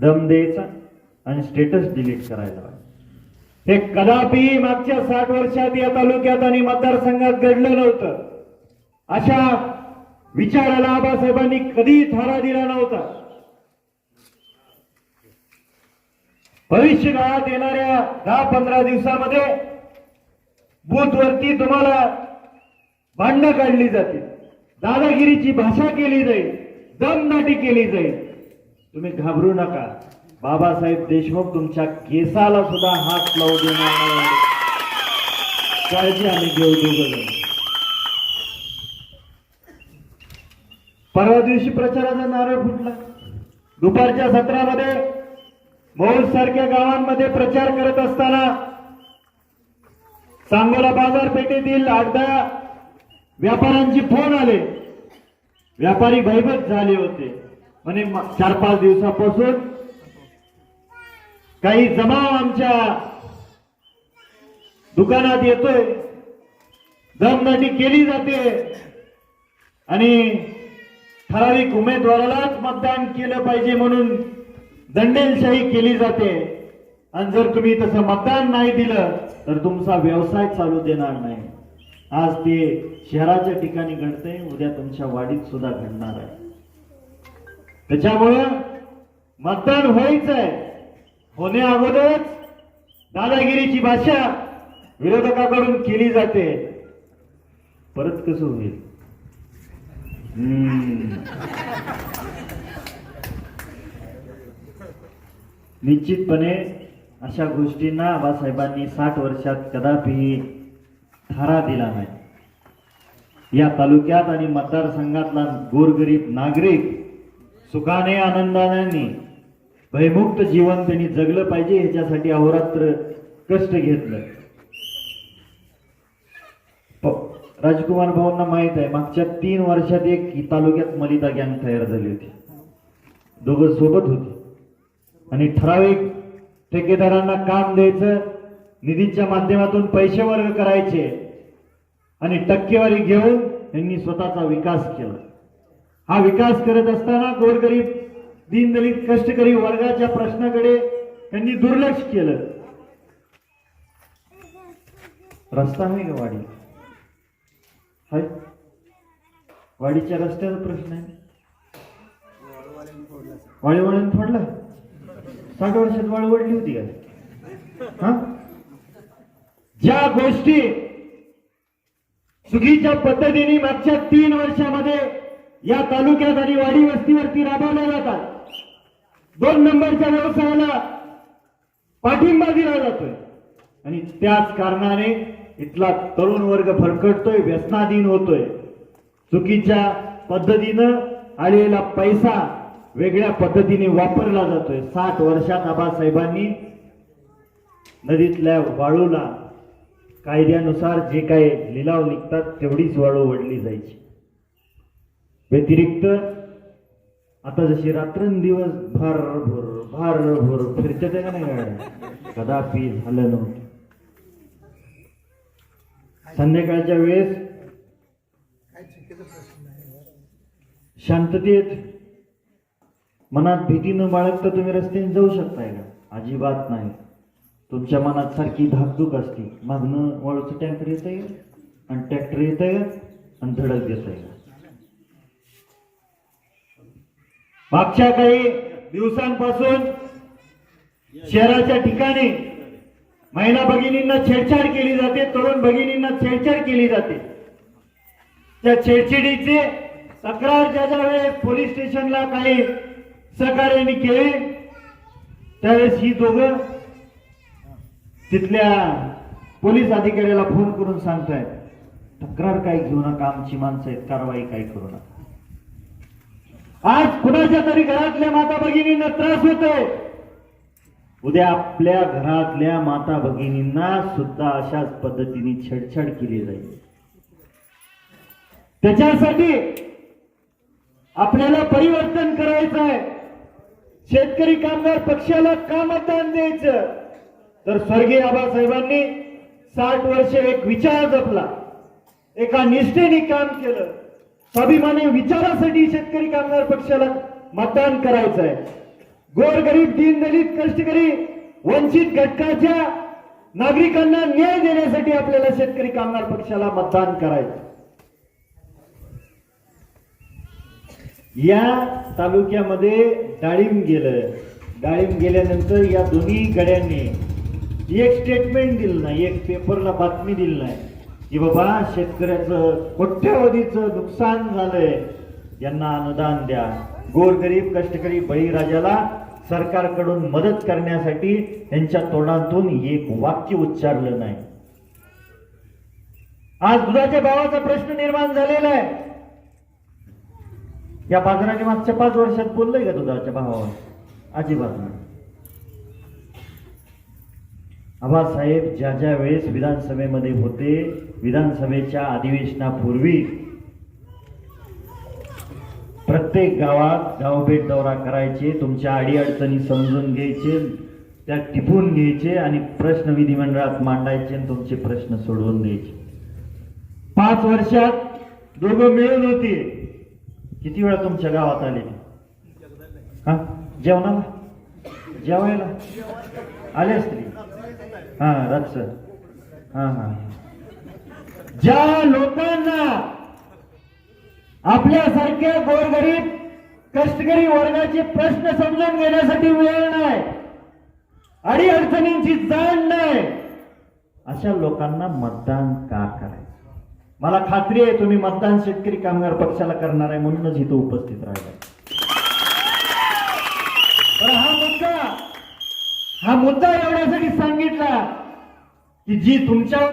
दम द्यायचा आणि स्टेटस डिलीट करायला हे कदापि मागच्या साठ वर्षात या तालुक्यात आणि मतदारसंघात घडलं नव्हतं. अशा विचाराला आबासाहेबांनी कधी थारा दिला नव्हता. भविष्य काळात येणाऱ्या दहा पंधरा दिवसामध्ये बूथवरती तुम्हाला भांडणं काढली जातील. दादागिरीची भाषा केली जाईल. दमदाटी केली जाईल. तुम्ही घाबरू नका. बाबासाहेब देशमुख तुमच्या केसाला सुद्धा हात लावू देणार नाही. काळजी आम्ही घेऊ दोघं परवा दिवशी प्रचाराचा नारळ फुटला. दुपारच्या सत्रामध्ये मौल सारख्या गावांमध्ये प्रचार करत असताना सांगोला बाजारपेठेतील आठ दहा व्यापाऱ्यांची फोन आले. व्यापारी भयभीत झाले होते. म्हणे चार पाच दिवसापासून काही जमाव आमच्या दुकानात येतोय. दमदाटी केली जाते. आणि ठराविक उमेदवारालाच मतदान केलं पाहिजे म्हणून दंडेलशाही केली जाते. आणि जर तुम्ही तसं मतदान नाही दिलं तर तुमचा व्यवसाय चालू देणार नाही. आज ते शहराच्या ठिकाणी घडते उद्या तुमच्या वाडीत सुद्धा घडणार आहे. त्याच्यामुळं मतदान व्हायचं आहे होण्या अगोदरच दादागिरीची भाषा विरोधकाकडून केली जाते. परत कसं होईल? हम्म. निश्चितपणे अशा गोष्टींना आबासाहेबांनी साठ वर्षात कदापि थारा दिला नाही. या तालुक्यात आणि मतदारसंघातला गोरगरीब नागरिक सुखाने आनंदाने. भयमुक्त जीवन त्यांनी जगलं पाहिजे ह्याच्यासाठी अहोरात्र कष्ट घेतलं. राजकुमार भाऊंना माहीत आहे मागच्या तीन वर्षात एक तालुक्यात मलिता गँग तयार झाली होती. दोघं सोबत होते. आणि ठराविक ठेकेदारांना काम द्यायचं निधीच्या माध्यमातून पैसे वर्ग करायचे आणि टक्केवारी घेऊन त्यांनी स्वतःचा विकास केला. हा विकास करत असताना गोरगरीब दीनदलित कष्टकरी वर्गाच्या प्रश्नाकडे त्यांनी दुर्लक्ष केलं. रस्ता आहे का वाडी? हाय. वाडीच्या रस्त्याचा प्रश्न आहे. वाळीवाड्यानं फोडला. साठ वर्षात वाळ वडली होती का? हा? ज्या गोष्टी चुकीच्या पद्धतीने मागच्या तीन वर्षामध्ये या तालुक्यात आणि वाडी वस्तीवरती राबवल्या जातात. दोन नंबरच्या व्यवसायाला पाठिंबा दिला जातोय. आणि त्याच कारणाने इथला तरुण वर्ग फरकटतोय व्यसनाधीन होतोय. चुकीच्या पद्धतीनं आलेला पैसा वेगळ्या पद्धतीने वापरला जातोय. साठ वर्षात आबासाहेबांनी नदीतल्या वाळूला कायद्यानुसार जे काही लिलाव निघतात तेवढीच वाळू वडली जायची. व्यतिरिक्त आता जशी रात्रंदिवस भार भर भार भर फिरते का नाही गाड्या? कदापि झालं नव्हतं. संध्याकाळच्या वेळेस शांततेत मनात भीती न बाळगता तुम्ही रस्त्याने जाऊ शकताय का? अजिबात नाही. तुमच्या मनात सारखी धाकधूक असते. मागणं वाळूचं टँकर येत आहे आणि ट्रॅक्टर येत आहे आणि धडक देत आहे मागच्या काही दिवसांपासून शहराच्या ठिकाणी महिला भगिनींना छेडछाड केली जाते तरुण भगिनींना छेडछाड केली जाते. त्या छेडछाडीचे तक्रार ज्या ज्या वेळेस पोलीस स्टेशनला काही सहकार्याने केले त्यावेळेस ही दोघं तिथल्या पोलीस अधिकाऱ्याला फोन करून सांगतायत तक्रार काय घेऊ नका आमची माणसं आहेत कारवाई काय करू नका. आज कुणाच्या तरी घरातल्या माता भगिनींना त्रास होतोय उद्या आपल्या घरातल्या माता भगिनींना सुद्धा अशाच पद्धतीने छेडछाड केली जाईल. त्याच्यासाठी आपल्याला परिवर्तन करायचं आहे. शेतकरी कामगार पक्षाला का मतदान द्यायचं. तर स्वर्गीय आबासाहेबांनी साठ वर्ष एक विचार जपला. एका निष्ठेने काम केलं. स्वाभिमानी विचारासाठी शेतकरी कामगार पक्षाला मतदान करायचं आहे गोरगरीब दीनदलित कष्टकरी वंचित घटकाच्या नागरिकांना न्याय देण्यासाठी आपल्याला शेतकरी कामगार पक्षाला मतदान करायचं या तालुक्यामध्ये डाळिंब गेलं. डाळिंब गेल्यानंतर या दोन्ही गड्यांनी एक स्टेटमेंट दिलं नाही एक पेपरला बातमी दिली नाही. की बाबा शेतकऱ्याचं कोट्यावधीचं नुकसान झालंय. यांना अनुदान द्या. गोरगरीब कष्टकरी बळीराजाला सरकारकडून मदत करण्यासाठी त्यांच्या तोंडातून एक वाक्य उच्चारलं नाही. आज दुधाच्या भावाचा प्रश्न निर्माण झालेला आहे. या बाजाराने मागच्या पाच वर्षात बोललंय का दुधाच्या भावावर? अजिबात नाही. आबासाहेब ज्या ज्या वेळेस विधानसभेमध्ये होते विधानसभेच्या अधिवेशनापूर्वी प्रत्येक गावात गावभेट दौरा करायचे तुमच्या अडीअडचणी समजून घ्यायचे त्या टिपून घ्यायचे आणि प्रश्न विधिमंडळात मांडायचे आणि तुमचे प्रश्न सोडवून द्यायचे. पाच वर्षात दोघं मिळून होती. किती वेळा तुमच्या गावात आले हा? जेवणाला? जेवायला? आले असतील हा रक्ष. हा हा. ज्या लोकांना आपल्यासारख्या गोरगरीब कष्टकरी वर्गाचे प्रश्न समजून घेण्यासाठी वेळ नाही अडी अडचणींची जाण नाही अशा लोकांना मतदान का करायचं? मला खात्री आहे तुम्ही मतदान शेतकरी कामगार पक्षाला करणार आहे म्हणूनच इथं उपस्थित राहिला हा मुद्दा हा मुद्दा एवढ्यासाठी सांगितला की जी तुमच्या